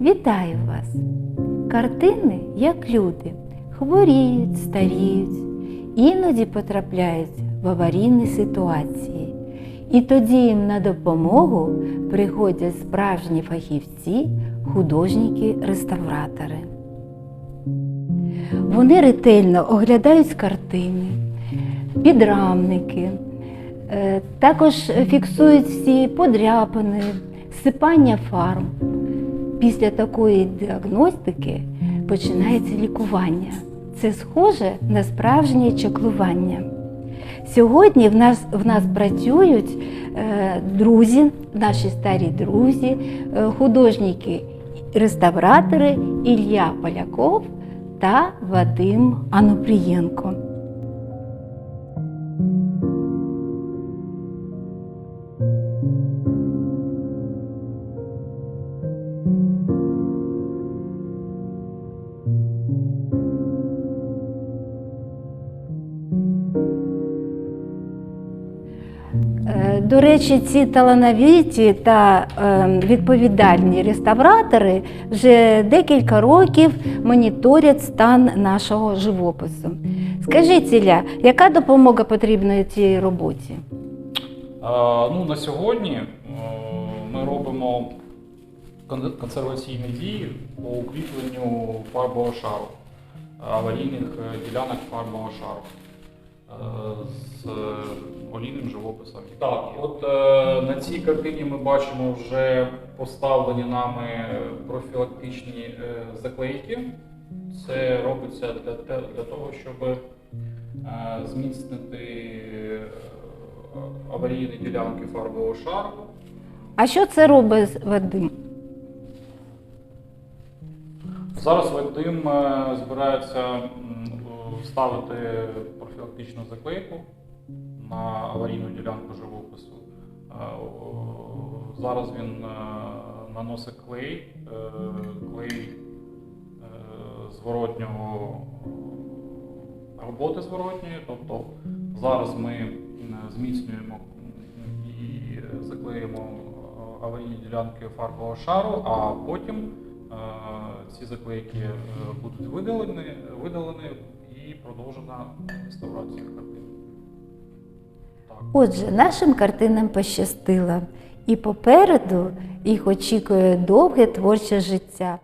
Вітаю вас! Картини, як люди, хворіють, старіють, іноді потрапляють в аварійні ситуації. І тоді їм на допомогу приходять справжні фахівці, художники-реставратори. Вони ретельно оглядають картини, підрамники, е, також фіксують всі подряпини, сипання фарб. Після такої діагностики починається лікування. Це схоже на справжнє чеклування. Сьогодні в нас, в нас працюють е, друзі, наші старі друзі, е, художники, реставратори Ілля Поляков та Вадим Анопрієнко. До речі, ці талановиті та е, відповідальні реставратори вже декілька років моніторять стан нашого живопису. Скажіть, Ілля, яка допомога потрібна цій роботі? А, Ну, на сьогодні е, ми робимо консерваційні дії по укріпленню фарбового шару, аварійних е, ділянок фарбового шару е, з е, олійним живописом. Так, от е, на цій картині ми бачимо вже поставлені нами профілактичні е, заклейки. Це робиться для, для того, щоб е, зміцнити е, аварійні ділянки фарбового шару. А що це робить Вадим? Зараз Вадим е, збирається е, ставити профілактичну заклейку на аварійну ділянку живопису. Е, Зараз він е, наносить клей, е, клей зворотнього роботи зворотньої. Тобто зараз ми зміцнюємо і заклеїмо аварійні ділянки фарбового шару, а потім ці заклейки будуть видалені, видалені і продовжена реставрація картини. Отже, нашим картинам пощастило, і попереду їх очікує довге творче життя.